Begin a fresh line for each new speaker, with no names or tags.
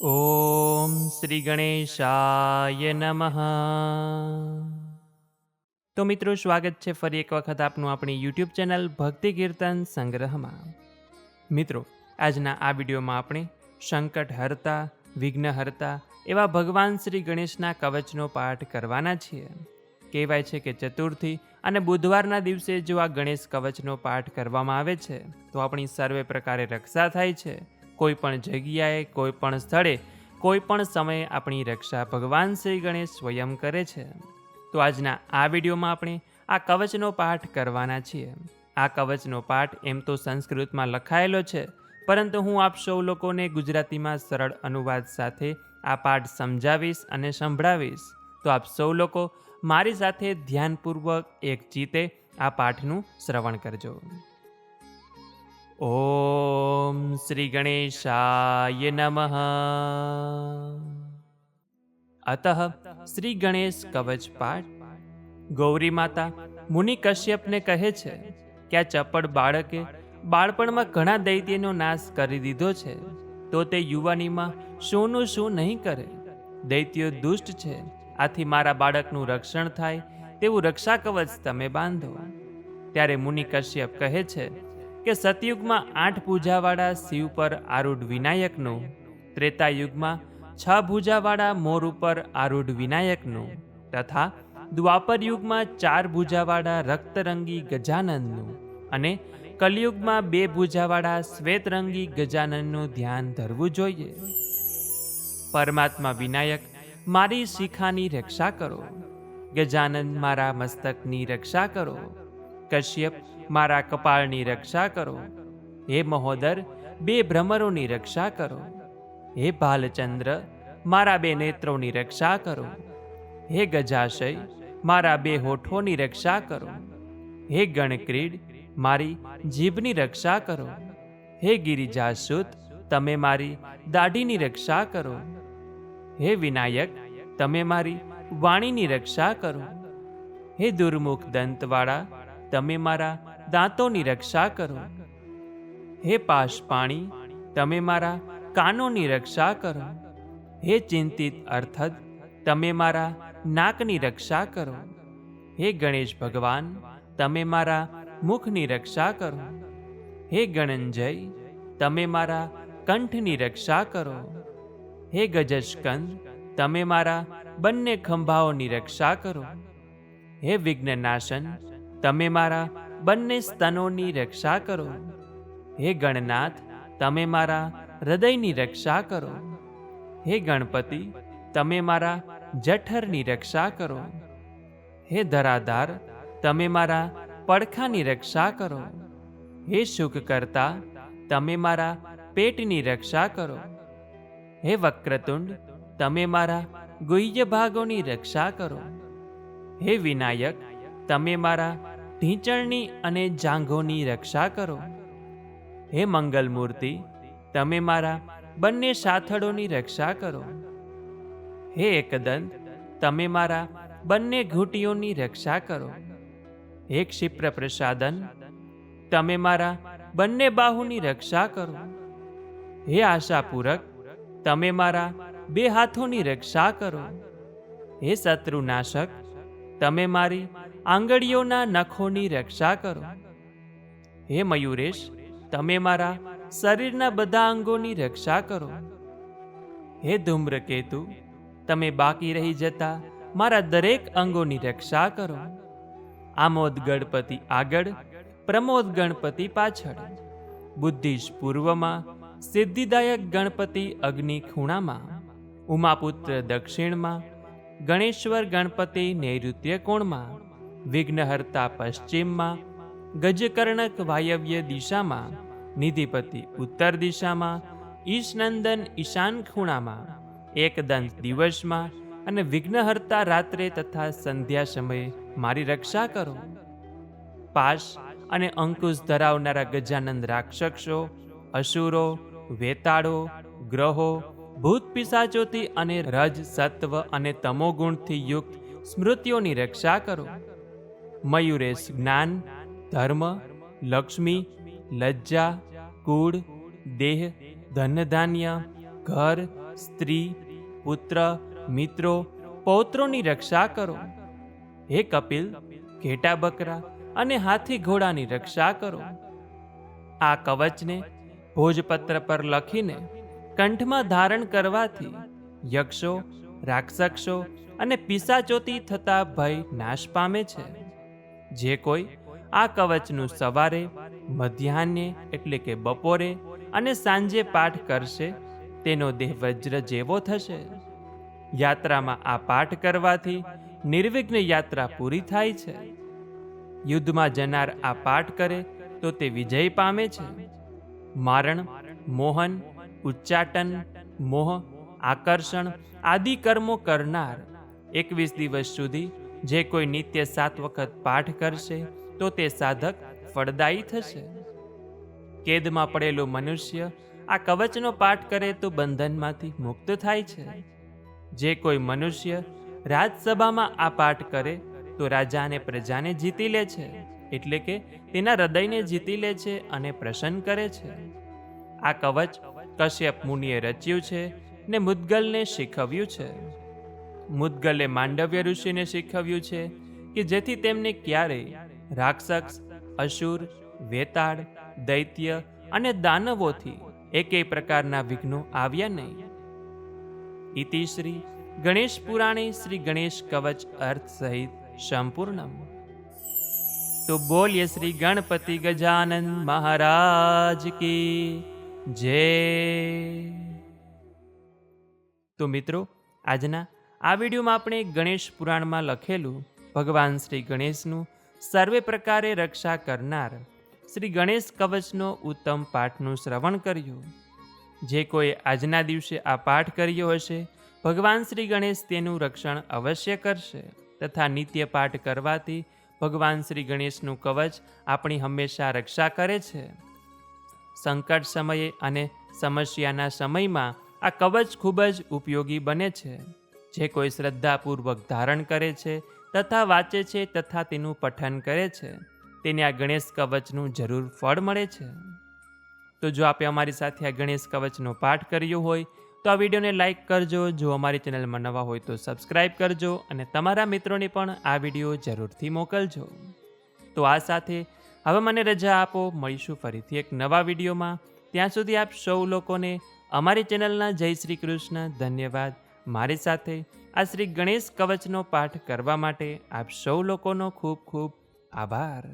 ઓમ શ્રી ગણેશાય નમઃ. તો મિત્રો, સ્વાગત છે ફરી એક વખત આપનું આપણી યુટ્યુબ ચેનલ ભક્તિ કીર્તન સંગ્રહમાં. મિત્રો, આજના આ વિડીયોમાં આપણે સંકટ હરતા, વિઘ્ન એવા ભગવાન શ્રી ગણેશના કવચનો પાઠ કરવાના છીએ. કહેવાય છે કે ચતુર્થી અને બુધવારના દિવસે જો આ ગણેશ કવચનો પાઠ કરવામાં આવે છે, તો આપણી સર્વે પ્રકારે રક્ષા થાય છે. કોઈ પણ જગ્યાએ, કોઈ પણ સ્થળે, કોઈ પણ સમયે આપણી રક્ષા ભગવાન શ્રી ગણેશ સ્વયં કરે છે. તો આજના આ વિડીયોમાં આપણે આ કવચનો પાઠ કરવાના છીએ. આ કવચનો પાઠ એમ તો સંસ્કૃતમાં લખાયેલો છે, પરંતુ હું આપ સૌ લોકોને ગુજરાતીમાં સરળ અનુવાદ સાથે આ પાઠ સમજાવીશ અને સંભળાવીશ. તો આપ સૌ લોકો મારી સાથે ધ્યાનપૂર્વક એક જીતે આ પાઠનું શ્રવણ કરજો. ઓમ શ્રી ગણેશાય નમઃ. અત શ્રી ગણેશ કવચ પાઠ ગૌરી માતા મુનિ કશ્યપને કહે છે કે આ ચપળ બાળકે બાળપણમાં ઘણા દૈત્યનો નાશ કરી દીધો છે, તો તે યુવાનીમાં શુંનું શું નહીં કરે? દૈત્યો દુષ્ટ છે, આથી મારા બાળકનું રક્ષણ થાય તેવું રક્ષા કવચ તમે બાંધો. ત્યારે મુનિ કશ્યપ કહે છે કે સતયુગમાં આઠ ભૂજાવાળા શિવ પર આરૂઢ વિનાયકનું, ત્રેતાયુગમાં છ ભૂજાવાળા મોર ઉપર આરૂઢ વિનાયકનું તથા દ્વાપર યુગમાં ચાર ભૂજાવાળા રક્તરંગી ગજાનંદનું અને કલયુગમાં બે ભૂજાવાળા શ્વેતરંગી ગજાનંદનું ધ્યાન ધરવું જોઈએ. પરમાત્મા વિનાયક, મારી શિખાની રક્ષા કરો. ગજાનંદ મારા મસ્તકની રક્ષા કરો. કશ્યપ મારા કપાળની રક્ષા કરો. હે મહોદર, બે ભ્રમરોની રક્ષા કરો. હે ભાલચંદ્ર, મારા બે નેત્રોની રક્ષા કરો. હે ગજાશય, મારા બે હોઠોની રક્ષા કરો. હે ગણક્રીડ, મારી જીભની રક્ષા કરો. હે ગિરિજાસુત, તમે મારી દાઢીની રક્ષા કરો. હે વિનાયક, તમે મારી વાણીની રક્ષા કરો. હે દુર્મુખ દંતવાળા, તમે મારા દાંતોની રક્ષા કરો. હે પાશપાણી તમે મારા કાનોની રક્ષા કરો. હે ચિંતિત અર્થદ, તમે મારા નાકની રક્ષા કરો. હે ગણેશ ભગવાન, તમે મારા મુખની રક્ષા કરો. હે ગણંજય તમે મારા કંઠની રક્ષા કરો. હે ગજસ્કંદ તમે મારા બંને ખંભાઓની રક્ષા કરો. હે વિઘ્નનાશન, તમે મારા બંને સ્તનોની રક્ષા કરો. હે ગણનાથ, તમે મારા હૃદયની રક્ષા કરો. હે ગણપતિ, તમે મારા જઠરની રક્ષા કરો. હે ધરાધાર, તમે મારા પડખાની રક્ષા કરો. હે સુખ કરતા તમે મારા પેટની રક્ષા કરો. હે વક્રતુંડ, તમે મારા ગુહ્ય ભાગોની રક્ષા કરો. હે વિનાયક, તમે મારા ઢીંચણની અને જાંઘોની રક્ષા કરો. હે મંગલમૂર્તિ, તમે મારા બંને સાથળોની રક્ષા કરો. હે એકદંત, તમે મારા બંને ઘૂંટીઓની રક્ષા કરો. હે ક્ષિપ્ર પ્રસાદન તમે મારા બંને બાહુની રક્ષા કરો. હે આશાપૂરક, તમે મારા બે હાથોની રક્ષા કરો. હે શત્રુનાશક, તમે મારી આંગળીઓના નખોની રક્ષા કરો. હે મયુરેશ, તમે મારા શરીરના બધા અંગોની રક્ષા કરો. હે ધૂમ્રકેતુ, તમે બાકી રહી જતા મારા દરેક અંગોની રક્ષા કરો. આમોદ ગણપતિ આગળ, પ્રમોદ ગણપતિ પાછળ. બુદ્ધિશ પૂર્વમાં સિદ્ધિદાયક ગણપતિ અગ્નિ ખૂણામાં ઉમાપુત્ર દક્ષિણમાં ગણેશ્વર ગણપતિ નૈઋત્ય કોણમાં વિઘ્નહર્તા પશ્ચિમમાં, ગજકર્ણક વાયવ્ય દિશામાં, નિધિપતિ ઉત્તર દિશામાં, ઈશનંદન ઈશાન ખૂણામાં, એકદંત દિવસમાં અને વિઘ્નહર્તા રાત્રે તથા સંધ્યા સમયે મારી રક્ષા કરો. પાશ અને અંકુશ ધરાવનારા ગજાનંદ રાક્ષસો, અસુરો, વેતાળો, ગ્રહો, ભૂત પિશાચોથી અને રજ, સત્વ અને તમોગુણથી યુક્ત સ્મૃતિઓની રક્ષા કરો. મયુરેશ જ્ઞાન, ધર્મ, લક્ષ્મી, લજ્જા, કુળ, દેહ, ધનધાન્ય, ઘર, સ્ત્રી, પુત્ર, મિત્રો, પૌત્રોની રક્ષા કરો. હે કપિલ, ઘેટા બકરા અને હાથી ઘોડાની રક્ષા કરો. આ કવચને ભોજપત્ર પર લખીને કંઠમાં ધારણ કરવાથી યક્ષો, રાક્ષસો અને પિસાચોતી થતા ભય નાશ પામે છે. જે કોઈ આ કવચનું સવારે, મધ્યાહ્ને એટલે કે બપોરે અને સાંજે પાઠ કરશે, તેનો દેહ વજ્ર જેવો થશે. યાત્રામાં આ પાઠ કરવાથી નિર્વિઘ્ન યાત્રા પૂરી થાય છે. યુદ્ધમાં જનાર આ પાઠ કરે તો તે વિજય પામે છે. મારણ, મોહન, ઉચ્ચાટન, મોહ, આકર્ષણ આદિ કર્મો કરનાર એકવીસ દિવસ સુધી જે કોઈ નિત્ય સાત વખત પાઠ કરશે, તો તે સાધક ફળદાયી થશે. કેદમાં પડેલો મનુષ્ય આ કવચનો પાઠ કરે તો બંધનમાંથી મુક્ત થાય છે. જે કોઈ મનુષ્ય રાજસભામાં આ પાઠ કરે, તો રાજા અને પ્રજાને જીતી લે છે, એટલે કે તેના હૃદયને જીતી લે છે અને પ્રસન્ન કરે છે. આ કવચ કશ્યપ મુનિએ રચ્યું છે ને મુદ્ગલને શીખવ્યું છે. મુદ્ગલે માંડવ્ય ઋષિને શીખવ્યું છે કે જેથી તેમને ક્યારેય રાક્ષસ, અસુર, વેતાળ, દૈત્ય અને દાનવોથી એકેય પ્રકારના વિઘ્નો આવ્યા નહીં. ઇતિ શ્રી ગણેશ પુરાણે શ્રી ગણેશ કવચ અર્થ સહિત સંપૂર્ણમ. તો બોલીએ શ્રી ગણપતિ ગજાનંદ મહારાજ કી જય. તો મિત્રો, આજના આ વિડીયોમાં આપણે ગણેશ પુરાણમાં લખેલું, ભગવાન શ્રી ગણેશનું સર્વે પ્રકારે રક્ષા કરનાર શ્રી ગણેશ કવચનો ઉત્તમ પાઠનું શ્રવણ કર્યું. જે કોઈ આજના દિવસે આ પાઠ કર્યો હશે, ભગવાન શ્રી ગણેશ તેનું રક્ષણ અવશ્ય કરશે તથા નિત્ય પાઠ કરવાથી ભગવાન શ્રી ગણેશનું કવચ આપણી હંમેશા રક્ષા કરે છે. સંકટ સમયે અને સમસ્યાના સમયમાં આ કવચ ખૂબ જ ઉપયોગી બને છે. જે કોઈ શ્રદ્ધાપૂર્વક ધારણ કરે છે, તથા વાંચે છે, તથા તેનું પઠન કરે છે. તેને આ ગણેશ કવચનું જરૂર ફળ મળે છે. તો જો આપે અમારી સાથે આ ગણેશ કવચનો પાઠ કર્યો હોય, તો આ વિડીયોને લાઇક કરજો. જો અમારી ચેનલમાં નવા હોય તો સબસ્ક્રાઈબ કરજો અને તમારા મિત્રોને પણ આ વીડિયો જરૂરથી મોકલજો. તો આ સાથે હવે મને રજા આપો. મળીશું ફરીથી એક નવા વિડીયોમાં. ત્યાં સુધી આપ સૌ લોકોને અમારી ચેનલના જય શ્રી કૃષ્ણ. ધન્યવાદ. મારી સાથે આ શ્રી ગણેશ કવચનો પાઠ કરવા માટે આપ સૌ લોકોનો ખૂબ ખૂબ આભાર.